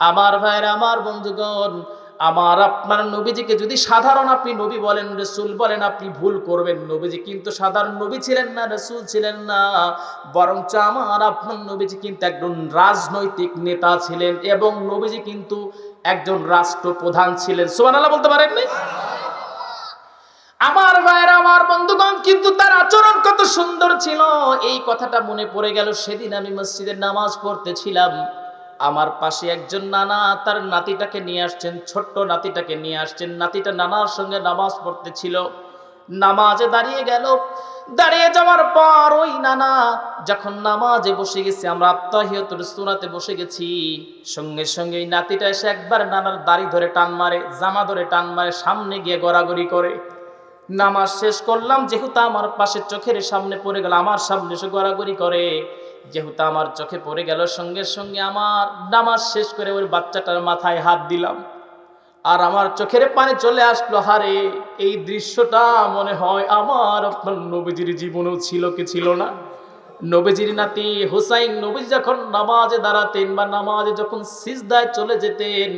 আমার ভাইয়ের, আমার বন্ধুগণ, আমার আপনার নবীজিকে যদি সাধারণ আপনি নবী বলেন, রসুল বলেন, আপনি ভুল করবেন নবীজি, কিন্তু সাধারণ নবী ছিলেন না, রসুল ছিলেন না, বরঞ্চ আমার আপনার নবীজি কিন্তু একজন রাজনৈতিক নেতা ছিলেন এবং নবীজি কিন্তু একজন রাষ্ট্রপ্রধান ছিলেন। সুবহানাল্লাহ বলতে পারেননি আমার ভাইয়ের, আমার বন্ধুগণ, কিন্তু তার আচরণ কত সুন্দর ছিল। এই কথাটা মনে পড়ে গেল, সেদিন আমি মসজিদে নামাজ পড়তেছিলাম। আমার পাশে একজন নানা, তার নাতিটাকে নিয়ে আসছেন, ছোট্ট নাতিটাকে নিয়ে আসছেন। নাতিটা নানার সঙ্গে নামাজ পড়তেছিল। নামাজে দাঁড়িয়ে গেল। দাঁড়িয়ে যাওয়ার পর ওই নানা, যখন নামাজে বসে গেছে, আমরা আত্মাহিয়তুর সুরাতে বসে গেছি। সঙ্গে সঙ্গে নাতিটা এসে একবার নানার দাড়ি ধরে টান মারে, জামা ধরে টান মারে, সামনে গিয়ে গড়াগড়ি করে। নামাজ শেষ করলাম, যেহেতু আমার পাশে চোখের সামনে পড়ে গেল, আমার সামনে এসে গড়াগড়ি করে। যেহেতু আমার চোখে পড়ে গেল, সঙ্গে সঙ্গে আমার নামাজ শেষ করে ওই বাচ্চাটার মাথায় হাত দিলাম। আর আমার চোখের পানি চলে আসলো, হারে, এই দৃশ্যটা মনে হয় আমার আপনার নবীজির জীবনেও ছিল কি ছিল না। নবীজির নাতি হুসাইন নবী যখন নামাজে দাঁড়াতেন বা নামাজে যখন সিজদায় চলে যেতেন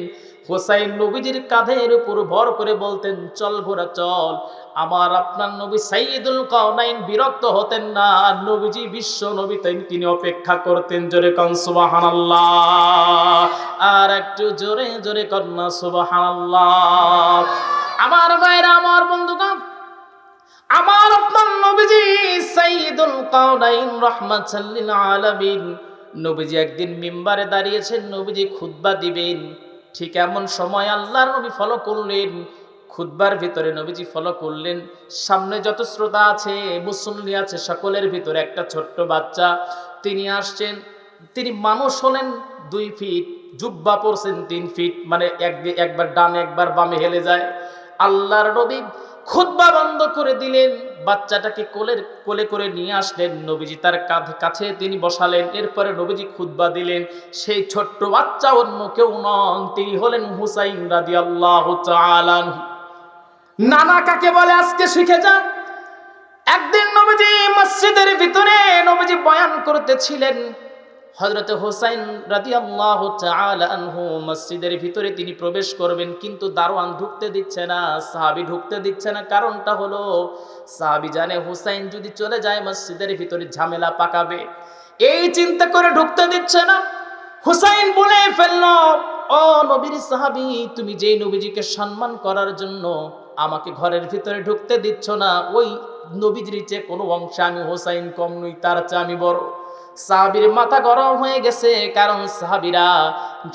হোসাইন নবীজির কাঁধের উপর ভর করে বলতেন, চল ঘোরা চল। আমার আপনার নবী সাইদুল কাউনাইন বিরক্ত হতেন না। নবীজি বিশ্ব নবী, তাই তিনি অপেক্ষা করতেন জোরে কন, সুবহানাল্লাহ। আর একটু জোরে জোরে কন্যা সুবহানাল্লাহ। আমার ভাইরা, আমার বন্ধুগণ, আমার আপনার নবীজি সাইদুল কাউনাইন রাহমাতাল লিল আলামিন। নবীজি একদিন মিম্বারে দাঁড়িয়েছেন, নবীজি খুতবা দিবেন। ঠিক এমন সময় আল্লাহর নবী ফলো করলেন খুদ্বার ভিতরে নবীজি ফলো করলেন। সামনে যত শ্রোতা আছে, মুসল্লি আছে, সকলের ভিতরে একটা ছোট্ট বাচ্চা, তিনি আসছেন। তিনি মানুষ হলেন দুই ফিট, জুব্বা পড়ছেন তিন ফিট মানে এক একবার ডান, একবার বামে হেলে যায়। আল্লাহর নবী খুতবা বন্ধ করে দিলেন, বাচ্চাটাকে কোলের, কোলে করে নিয়ে আসলেন, নবীজি তার কাঁধে কাছে তিনি বসালেন, এরপরে নবীজি খুতবা দিলেন, সেই ছোট্ট বাচ্চা অন্য কেউ নন, তিনি হলেন হুসাইন রাদি আল্লাহ নানা কাকে বলে আজকে শিখে যান? একদিন নবীজি মসজিদের ভিতরে নবীজি বয়ান করতেছিলেন হজরত হোসাইন রাদি আল্লাহ আনহু মসজিদের ভিতরে তিনি প্রবেশ করবেন, কিন্তু দারোয়ান ঢুকতে দিচ্ছে না, সাহাবি ঢুকতে দিচ্ছে না। কারণটা হলো, সাহাবি জানে হোসাইন যদি চলে যায় মসজিদের ভিতরে ঝামেলা পাকাবে। এই চিন্তা করে ঢুকতে দিচ্ছে না। হুসাইন বলে ফেলল, ও নবীর সাহাবি, তুমি যেই নবীজিকে সম্মান করার জন্য আমাকে ঘরের ভিতরে ঢুকতে দিচ্ছ না, ওই নবীজির চেয়ে কোনো অংশে আমি হোসাইন কম নই, তার চেয়ে আমি বড়। সাহাবির মাথা গরম হয়ে গেছে, কারণ সাহাবিরা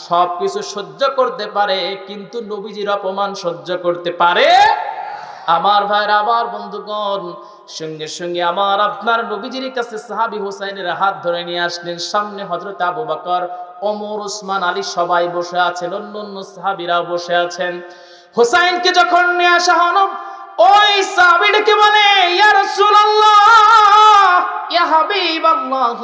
সব কিছু সহ্য করতে পারে, কিন্তু নবীজির অপমান সহ্য করতে পারে। আমার ভাইর আমার বন্ধুগণ, সঙ্গে সঙ্গে আমার আপনার নবীজির কাছে সাহাবি হোসাইনের হাত ধরে নিয়ে আসলেন। সামনে হজরত আবু বকর, ওমর ওসমান আলী সবাই বসে আছেন অন্য অন্য সাহাবিরাও বসে আছেন। হোসাইনকে যখন নিয়ে আসা হলো, ওই সাহাবিটাকে বলে, ইয়া রাসূলুল্লাহ! ইয়া হাবিবাল্লাহ।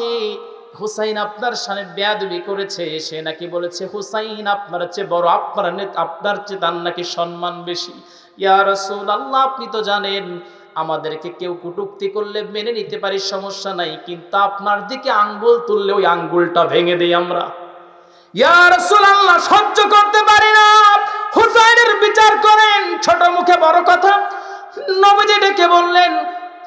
হুসাইন আপনার সামনে বেয়াদবি করেছে, সে নাকি বলেছে, হুসাইন, আপনার চেয়ে বড়, আপনার আপনার চেয়ে তার নাকি সম্মান বেশি। ইয়া আল্লাহ আপনি তো জানেন, আমাদেরকে কেউ কুটুক্তি করলে মেনে নিতে পারি, সমস্যা নাই, কিন্তু আপনার দিকে আঙ্গুল তুললে ওই আঙ্গুলটা ভেঙে দেই আমরা। ইয়া রাসূলুল্লাহ, সহ্য করতে পারি না। হুসাইনের বিচার করেন, ছোট মুখে বড় কথা। নবীজি ডেকে বললেন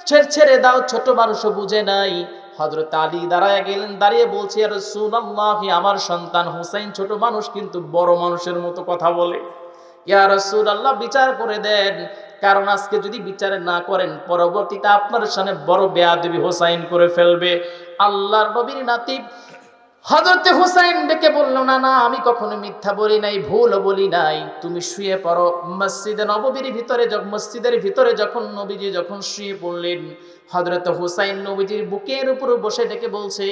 ছেড়ে ছেড়ে দাও, ছোট মানুষ বুঝে নাই। হজরত আলী দাঁড়ায় গেলেন, দাঁড়িয়ে বলছে রসুল্লাহ আমার সন্তান হুসাইন ছোট মানুষ, কিন্তু বড় মানুষের মতো কথা বলে। ইয়া রসুল আল্লাহ বিচার করে দেন। কারণ আজকে যদি বিচার না করেন, পরবর্তীতে আপনার সামনে বড় বেয়াদবি হোসাইন করে ফেলবে। আল্লাহর নবীর নাতি হজরতে হুসাইন ডেকে বলল, না না, আমি কখনো মিথ্যা বলি নাই, ভুলও বলি নাই। তুমি শুয়ে পড়ো। মসজিদে নববীর ভিতরে মসজিদের ভিতরে যখন নবীজি যখন শুয়ে পড়লেন হজরত হুসাইন নবীজির বুকের উপর বসে ডেকে বলছে,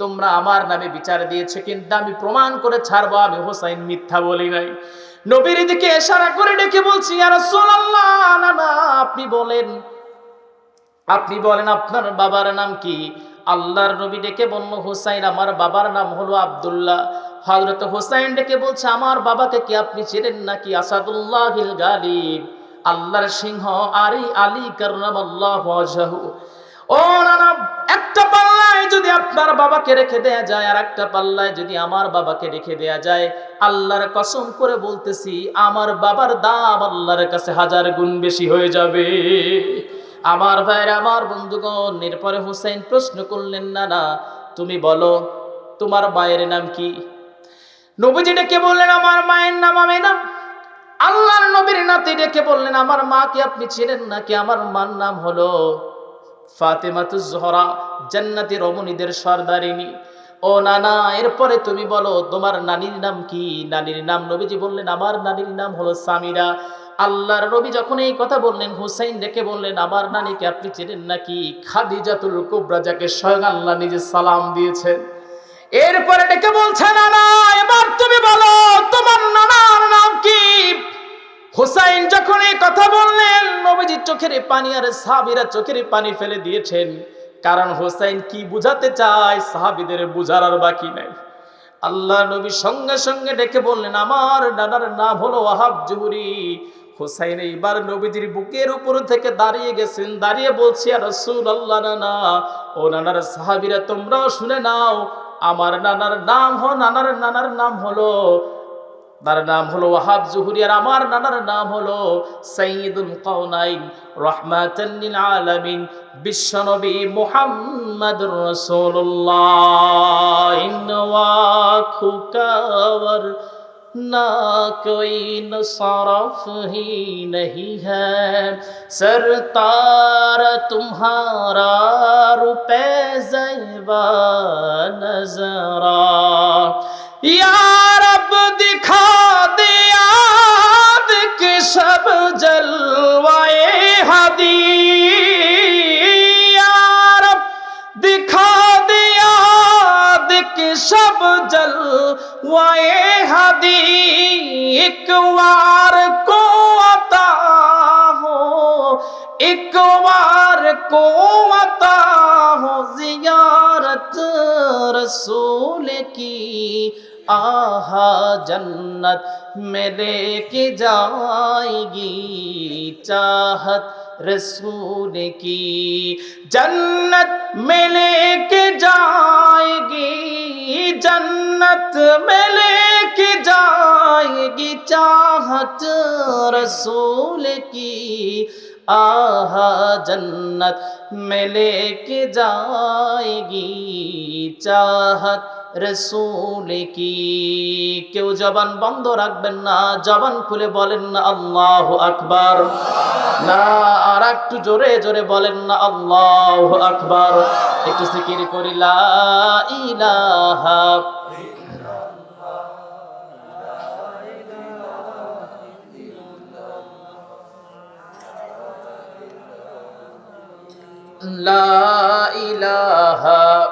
তোমরা আমার নামে বিচার দিয়েছে, কিন্তু আমি প্রমাণ করে ছাড়বো, আমি হুসাইন মিথ্যা বলি নাই। নবীর দিকে এশারা করে ডেকে বলছি আর সোনাল্লাহ না না, আপনি বলেন। আপনি বলেন, আপনার বাবার নাম কি? আল্লাহর নবী ডেকে বলল, হুসাইন, আমার বাবার নাম হলো আব্দুল্লাহ। হজরত হুসাইন ডেকে বলছে, আমার বাবাকে কি আপনি চেনেন নাকি? আসাদুল্লাহিল গালিব। আল্লাহর সিংহ, আরি আলী আল্লাহ ও নানা, একটা পাল্লায় যদি আপনার বাবাকে রেখে দেয়া যায় আর একটা পাল্লায় যদি আমার বাবাকে রেখে দেয়া যায়, আল্লাহর কসম করে বলতেছি, আমার বাবার দাম আল্লাহর কাছে হাজার গুণ বেশি হয়ে যাবে। আমার ভাইয়ের, আমার বন্ধুগণ, এরপরে হুসাইন প্রশ্ন করলেন না না তুমি বলো, তোমার মায়ের নাম কি? নবীজি ডেকে বললেন, আমার মায়ের নাম আমি নাম আল্লাহর নবীর নাতি ডেকে বললেন, আমার মাকে আপনি ছিলেন নাকি? আমার মার নাম হলো ফাতেমাতু জহরা, জান্নাতি রমণীদের সর্দারিনী। ও নানা, এরপরে তুমি বলো, তোমার নানির নাম কি? নানির নাম, নবীজি বললেন, আমার নানির নাম হলো সামিরা। আল্লাহর নবী যখন এই কথা বললেন, হুসাইন ডেকে বললেন, আমার নানিকে আপনি চেনেন নাকি? খাদিজাতুল কুবরা যাকে স্বয়ং আল্লাহ নিজে সালাম দিয়েছেন। এরপরে ডেকে বলছে, নানা, এবার তুমি বলো, তোমার নানার নাম কি? হুসাইন যখন এই কথা বললেন, নবীজি চোখের পানি আর সাহাবিরা চোখের পানি ফেলে দিয়েছেন। কারণ হুসাইন কি বুঝাতে চায়, সাহাবিদের বুঝার আর বাকি নাই। আল্লাহ নবী সঙ্গে সঙ্গে ডেকে বললেন, আমার নানার নাম হলো ওয়াহাব জুহুরি। হুসাইন এইবার নবীজির বুকের উপর থেকে দাঁড়িয়ে গেছেন, দাঁড়িয়ে বলছি আর রসুল নানা, ও নানার সাহাবিরা, তোমরাও শুনে নাও, আমার নানার নাম হ, নানার নানার নাম হলো, তার নাম হলো ওয়াহাব জুহুরি আর আমার নানার নাম হলো সাইয়্যিদুল কাউনাইন রাহমাতান লিল আলামিন বিশ্বনবী মুহাম্মাদুর রাসূলুল্লাহ ইন্নাওয়া খুকাওয়ার ना कोई नसरफ ही नहीं है सरतार तुम्हारा रुपए जैबा नजरा या रब दिखा সব জল ওয়ে হাদি এক বার কো আতা হো এক বার কো আতা হো, জিয়ারত রসূল। की, आहा जन्नत में लेके जाएगी चाहत रसूल की। जन्नत में लेके जाएगी, जन्नत में लेके जाएगी चाहत रसूल की। आहा जन्नत में लेके जाएगी चाहत রসুল কি? কেউ জবান বন্ধ রাখবেন না, জবান খুলে বলেন না, আল্লাহ আকবার। না, আর একটু জোরে জোরে বলেন না, আল্লাহ আকবার। একটু সিকির করি, লা ইলাহা লা ইলাহা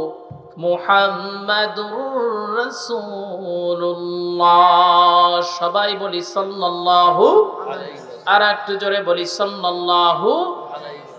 সবাই বলি সাল্লাল্লাহু আর একটু জোরে বলি সাল্লাল্লাহু